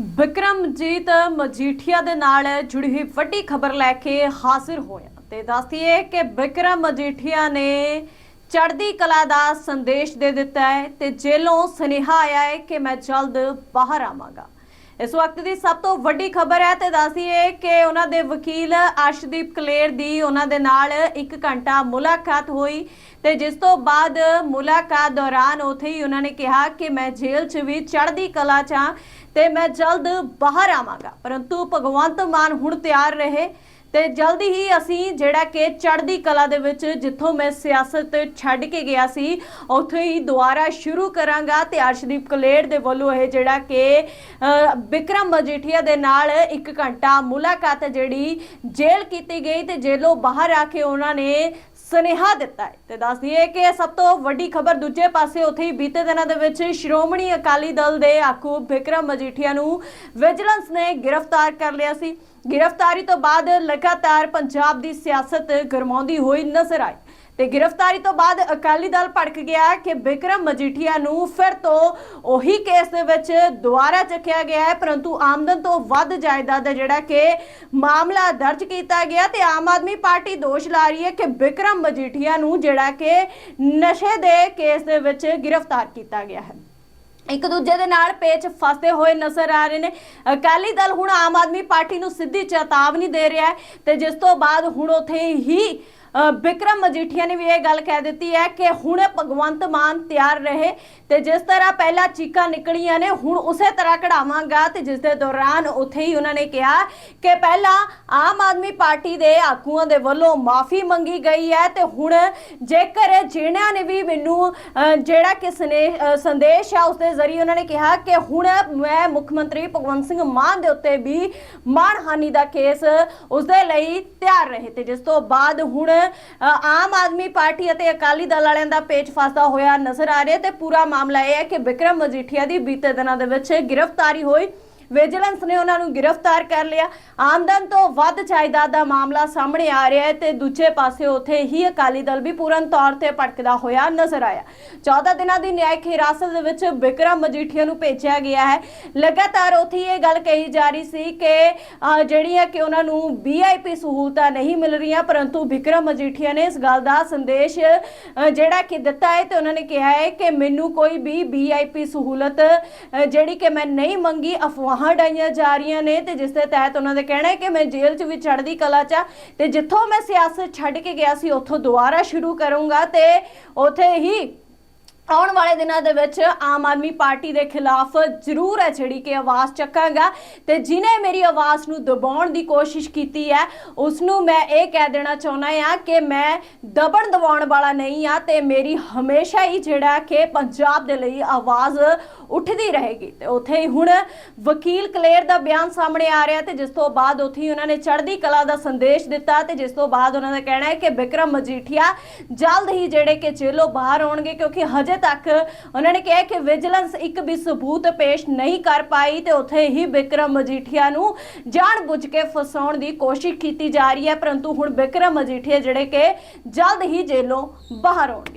ਵਿਕਰਮਜੀਤ ਮਜੀਠੀਆ ਦੇ ਨਾਲ ਜੁੜੀ ਹੋਈ ਵੱਡੀ ਖਬਰ ਲੈ ਕੇ ਹਾਜ਼ਰ ਹੋਇਆ ਤੇ ਦੱਸਦੀਏ ਕਿ ਵਿਕਰਮ ਮਜੀਠੀਆ ਨੇ ਚੜ੍ਹਦੀ ਕਲਾ ਦਾ ਸੰਦੇਸ਼ ਦੇ ਦਿੱਤਾ ਹੈ ਤੇ ਜੇਲੋਂ ਸੁਨੇਹਾ ਆਇਆ ਹੈ ਕਿ ਮੈਂ ਜਲਦ ਬਾਹਰ ਆਵਾਂਗਾ। ਇਸ ਵਕਤ ਦੀ ਸਭ ਤੋਂ ਵੱਡੀ ਖਬਰ ਹੈ ਤੇ ਦੱਸਦੀਏ ਕਿ ਉਹਨਾਂ ਦੇ ਵਕੀਲ ਅਰਸ਼ਦੀਪ ਕਲੇਰ ਦੀ ਉਹਨਾਂ ਦੇ ਨਾਲ 1 ਘੰਟਾ ਮੁਲਾਕਾਤ ਹੋਈ ਤੇ ਜਿਸ ਤੋਂ ਬਾਅਦ ਮੁਲਾਕਾਤ ਦੌਰਾਨ ਉਥੇ ਹੀ ਉਹਨਾਂ ਨੇ ਕਿਹਾ ਕਿ ਮੈਂ ਜੇਲ੍ਹ 'ਚ ਵੀ ਚੜ੍ਹਦੀ ਕਲਾ 'ਚ ਹਾਂ ਤੇ ਮੈਂ ਜਲਦ ਬਾਹਰ ਆਵਾਂਗਾ। ਪਰੰਤੂ ਭਗਵੰਤ ਮਾਨ ਹੁਣ ਤਿਆਰ ਰਹੇ ਤੇ ਜਲਦੀ ਹੀ ਅਸੀਂ ਜਿਹੜਾ ਕਿ ਚੜ੍ਹਦੀ ਕਲਾ ਦੇ ਵਿੱਚ ਜਿੱਥੋਂ ਮੈਂ ਸਿਆਸਤ ਛੱਡ ਕੇ ਗਿਆ ਸੀ ਉੱਥੇ ਹੀ ਦੁਬਾਰਾ ਸ਼ੁਰੂ ਕਰਾਂਗਾ ਤੇ ਅਰਸ਼ਦੀਪ ਕਲੇਰ ਦੇ ਵੱਲੋਂ ਇਹ ਜਿਹੜਾ ਕਿ ਅ, ਵਿਕਰਮ ਮਜੀਠੀਆ ਦੇ ਨਾਲ 1 ਘੰਟਾ ਮੁਲਾਕਾਤ ਜਿਹੜੀ ਜੇਲ੍ਹ ਕੀਤੀ ਗਈ ਤੇ ਜੇਲੋਂ ਬਾਹਰ ਆ ਕੇ ਉਹਨਾਂ ਨੇ ਸੁਨੇਹਾ ਦਿੱਤਾ ਹੈ। ਤੇ ਦੱਸ ਦਈਏ ਕਿ ਸਭ ਤੋਂ ਵੱਡੀ ਖਬਰ ਦੂਜੇ ਪਾਸੇ ਉੱਥੇ ਹੀ ਬੀਤੇ ਦਿਨਾਂ ਦੇ ਵਿੱਚ ਸ਼੍ਰੋਮਣੀ ਅਕਾਲੀ ਦਲ ਦੇ ਆਗੂ ਵਿਕਰਮ ਮਜੀਠੀਆ ਨੂੰ ਵਿਜੀਲੈਂਸ ਨੇ ਗ੍ਰਿਫਤਾਰ ਕਰ ਲਿਆ ਸੀ। ਗ੍ਰਿਫਤਾਰੀ ਤੋਂ ਬਾਅਦ ਲਗਾਤਾਰ ਪੰਜਾਬ ਦੀ ਸਿਆਸਤ ਗਰਮਾਉਂਦੀ ਹੋਈ ਨਜ਼ਰ ਆਈ ਤੇ ਗ੍ਰਿਫਤਾਰੀ ਤੋਂ ਬਾਅਦ ਅਕਾਲੀ ਦਲ ਭੜਕ ਗਿਆ ਕਿ ਬਿਕਰਮ ਮਜੀਠੀਆ ਨੂੰ ਫਿਰ ਤੋਂ ਉਹੀ ਕੇਸ ਦੇ ਵਿੱਚ ਦੁਬਾਰਾ ਚੱਕਿਆ ਗਿਆ ਹੈ, ਪਰੰਤੂ ਆਮਦਨ ਤੋਂ ਵੱਧ ਜਾਇਦਾਦ ਦਾ ਜਿਹੜਾ ਕਿ ਮਾਮਲਾ ਦਰਜ ਕੀਤਾ ਗਿਆ ਤੇ ਆਮ ਆਦਮੀ ਪਾਰਟੀ ਦੋਸ਼ ਲਾ ਰਹੀ ਹੈ ਕਿ ਬਿਕਰਮ ਮਜੀਠੀਆ ਨੂੰ ਜਿਹੜਾ ਕਿ ਨਸ਼ੇ ਦੇ ਕੇਸ ਦੇ ਵਿੱਚ ਗ੍ਰਿਫਤਾਰ ਕੀਤਾ ਗਿਆ ਹੈ। ਇੱਕ ਦੂਜੇ ਦੇ ਨਾਲ ਪੇਚ ਫਸਦੇ ਹੋਏ ਨਜ਼ਰ ਆ ਰਹੇ ਨੇ। ਅਕਾਲੀ ਦਲ ਹੁਣ ਆਮ ਆਦਮੀ ਪਾਰਟੀ ਨੂੰ ਸਿੱਧੀ ਚੇਤਾਵਨੀ ਦੇ ਰਿਹਾ ਹੈ ਤੇ ਜਿਸ ਤੋਂ ਬਾਅਦ ਹੁਣ ਉਥੇ ਹੀ ਬਿਕਰਮ ਮਜੀਠੀਆ ਨੇ ਵੀ ਇਹ ਗੱਲ ਕਹਿ ਦਿੱਤੀ ਹੈ ਕਿ ਹੁਣ ਭਗਵੰਤ ਮਾਨ ਤਿਆਰ ਰਹੇ ਤੇ ਜਿਸ ਤਰ੍ਹਾਂ ਪਹਿਲਾਂ ਚੀਕਾਂ ਨਿਕਲੀਆਂ ਨੇ, ਹੁਣ ਉਸੇ ਤਰ੍ਹਾਂ ਕਢਾਵਾਂਗਾ ਤੇ ਜਿਸ ਦੇ ਦੌਰਾਨ ਉੱਥੇ ਹੀ ਉਹਨਾਂ ਨੇ ਕਿਹਾ ਕਿ ਪਹਿਲਾਂ ਆਮ ਆਦਮੀ ਪਾਰਟੀ ਦੇ ਆਗੂਆਂ ਦੇ ਵੱਲੋਂ ਮਾਫੀ ਮੰਗੀ ਗਈ ਹੈ ਤੇ ਹੁਣ ਜੇਕਰ ਜਿਹਨਾਂ ਨੇ ਵੀ ਮੈਨੂੰ ਜਿਹੜਾ ਕਿ ਸਨੇ- ਸੰਦੇਸ਼ ਆ ਉਸ ਦੇ ਜ਼ਰੀਏ ਉਹਨਾਂ ਨੇ ਕਿਹਾ ਕਿ ਹੁਣ ਮੈਂ ਮੁੱਖ ਮੰਤਰੀ ਭਗਵੰਤ ਸਿੰਘ ਮਾਨ ਦੇ ਉੱਤੇ ਵੀ ਮਾਣਹਾਨੀ ਦਾ ਕੇਸ ਉਸ ਦੇ ਲਈ ਤਿਆਰ ਰਹੇ ਤੇ ਜਿਸ ਤੋਂ ਬਾਅਦ ਹੁਣ ਆਮ ਆਦਮੀ ਪਾਰਟੀ ਅਤੇ ਅਕਾਲੀ ਦਲ ਵਾਲਿਆਂ ਦਾ ਪੇਚ ਫਸਦਾ ਹੋਇਆ ਨਜ਼ਰ ਆ ਰਿਹਾ ਤੇ ਪੂਰਾ ਮਾਮਲਾ ਇਹ ਹੈ ਕਿ ਵਿਕਰਮ ਮਜੀਠੀਆ ਦੀ ਬੀਤੇ ਦਿਨਾਂ ਦੇ ਵਿੱਚ ਗ੍ਰਿਫਤਾਰੀ ਹੋਈ। ਵਿਜੀਲੈਂਸ ਨੇ ਉਹਨਾਂ ਨੂੰ ਗ੍ਰਿਫਤਾਰ ਕਰ ਲਿਆ। ਆਮਦਨ ਤੋਂ ਵੱਧ ਜਾਇਦਾਦ ਦਾ ਮਾਮਲਾ ਸਾਹਮਣੇ ਆ ਰਿਹਾ ਹੈ ਤੇ ਦੂਜੇ ਪਾਸੇ ਉਥੇ ਹੀ ਅਕਾਲੀ ਦਲ ਵੀ ਪੂਰਨ ਤੌਰ ਤੇ ਭੜਕਦਾ ਹੋਇਆ ਨਜ਼ਰ ਆਇਆ। 14 ਦਿਨਾਂ ਦੀ ਨਿਆਇਕ ਹਿਰਾਸਤ ਦੇ ਵਿੱਚ ਵਿਕਰਮ ਮਜੀਠੀਆ ਨੂੰ ਭੇਜਿਆ ਗਿਆ ਹੈ। ਲਗਾਤਾਰ ਉਥੇ ਇਹ ਗੱਲ ਕਹੀ ਜਾ ਰਹੀ ਸੀ ਕਿ ਅਹ, ਜਿਹੜੀਆਂ ਕਿ ਉਹਨਾਂ ਨੂੰ ਵੀਆਈਪੀ ਸਹੂਲਤਾਂ ਨਹੀਂ ਮਿਲ ਰਹੀਆਂ ਪਰੰਤੂ ਬਿਕਰਮ ਮਜੀਠੀਆ ਨੇ ਇਸ ਗੱਲ ਦਾ ਸੰਦੇਸ਼ ਜਿਹੜਾ ਕਿ ਦਿੱਤਾ ਹੈ ਤੇ ਉਹਨਾਂ ਨੇ ਕਿਹਾ ਹੈ ਕਿ ਮੈਨੂੰ ਕੋਈ ਵੀ ਵੀਆਈਪੀ ਸਹੂਲਤ ਜਿਹੜੀ ਕਿ ਮੈਂ ਨਹੀਂ ਮੰਗੀ ਅਫਵਾਹਾਂ ਡਾਈਆਂ ਜਾ ਰਹੀਆਂ ਨੇ ਤੇ ਜਿਸ ਦੇ ਤਹਿਤ ਉਹਨਾਂ ਦਾ ਕਹਿਣਾ ਹੈ ਕਿ ਮੈਂ ਜੇਲ੍ਹ 'ਚ ਵੀ ਚੜ੍ਹਦੀ ਕਲਾ 'ਚ ਤੇ ਜਿੱਥੋਂ ਮੈਂ ਸਿਆਸਤ ਛੱਡ ਕੇ ਗਿਆ ਸੀ, ਉੱਥੋਂ ਦੁਬਾਰਾ ਸ਼ੁਰੂ ਕਰੂੰਗਾ ਤੇ ਉੱਥੇ ਹੀ ਆਉਣ ਵਾਲੇ ਦਿਨਾਂ ਦੇ ਵਿੱਚ ਆਮ ਆਦਮੀ ਪਾਰਟੀ ਦੇ ਖਿਲਾਫ ਜ਼ਰੂਰ ਹੈ ਜਿਹੜੀ ਕਿ ਆਵਾਜ਼ ਚੱਕਾਂਗਾ ਤੇ ਜਿਨੇ ਮੇਰੀ ਆਵਾਜ਼ ਨੂੰ ਦਬਾਉਣ ਦੀ ਕੋਸ਼ਿਸ਼ ਕੀਤੀ ਹੈ ਉਸ ਨੂੰ ਮੈਂ ਇਹ ਕਹਿ ਦੇਣਾ ਚਾਹੁੰਦਾ ਹਾਂ ਕਿ ਮੈਂ ਦਬਣ ਦਬਾਉਣ ਵਾਲਾ ਨਹੀਂ ਆ ਤੇ ਮੇਰੀ ਹਮੇਸ਼ਾ ਹੀ ਜਿਹੜਾ ਕਿ ਪੰਜਾਬ ਦੇ ਲਈ ਆਵਾਜ਼ ਉੱਠਦੀ ਰਹੇਗੀ। ਤੇ ਉੱਥੇ ਹੀ ਹੁਣ ਵਕੀਲ ਕਲੇਰ ਦਾ ਬਿਆਨ ਸਾਹਮਣੇ ਆ ਰਿਹਾ ਤੇ ਜਿਸ ਤੋਂ ਬਾਅਦ ਉੱਥੇ ਹੀ ਉਹਨਾਂ ਨੇ ਚੜ੍ਹਦੀ ਕਲਾ ਦਾ ਸੰਦੇਸ਼ ਦਿੱਤਾ ਤੇ ਜਿਸ ਤੋਂ ਬਾਅਦ ਉਹਨਾਂ ਦਾ ਕਹਿਣਾ ਹੈ ਕਿ ਵਿਕਰਮ ਮਜੀਠੀਆ ਜਲਦ ਹੀ ਜਿਹੜੇ ਕਿ ਜੇਲੋਂ ਬਾਹਰ ਆਉਣਗੇ ਕਿਉਂਕਿ ਹਜੇ ਤੱਕ ਉਹਨਾਂ ਨੇ ਕਿਹਾ ਕਿ ਵਿਜੀਲੈਂਸ ਇੱਕ ਵੀ ਸਬੂਤ ਪੇਸ਼ ਨਹੀਂ ਕਰ ਪਾਈ ਤੇ ਉੱਥੇ ਹੀ ਬਿਕਰਮ ਮਜੀਠੀਆ ਨੂੰ ਜਾਣ ਬੁੱਝ ਕੇ ਫਸਾਉਣ ਦੀ ਕੋਸ਼ਿਸ਼ ਕੀਤੀ ਜਾ ਰਹੀ ਹੈ, ਪਰੰਤੂ ਹੁਣ ਬਿਕਰਮ ਮਜੀਠੀਆ ਜਿਹੜੇ ਕਿ ਜਲਦ ਹੀ ਜੇਲੋਂ ਬਾਹਰ ਆਉਣਗੇ।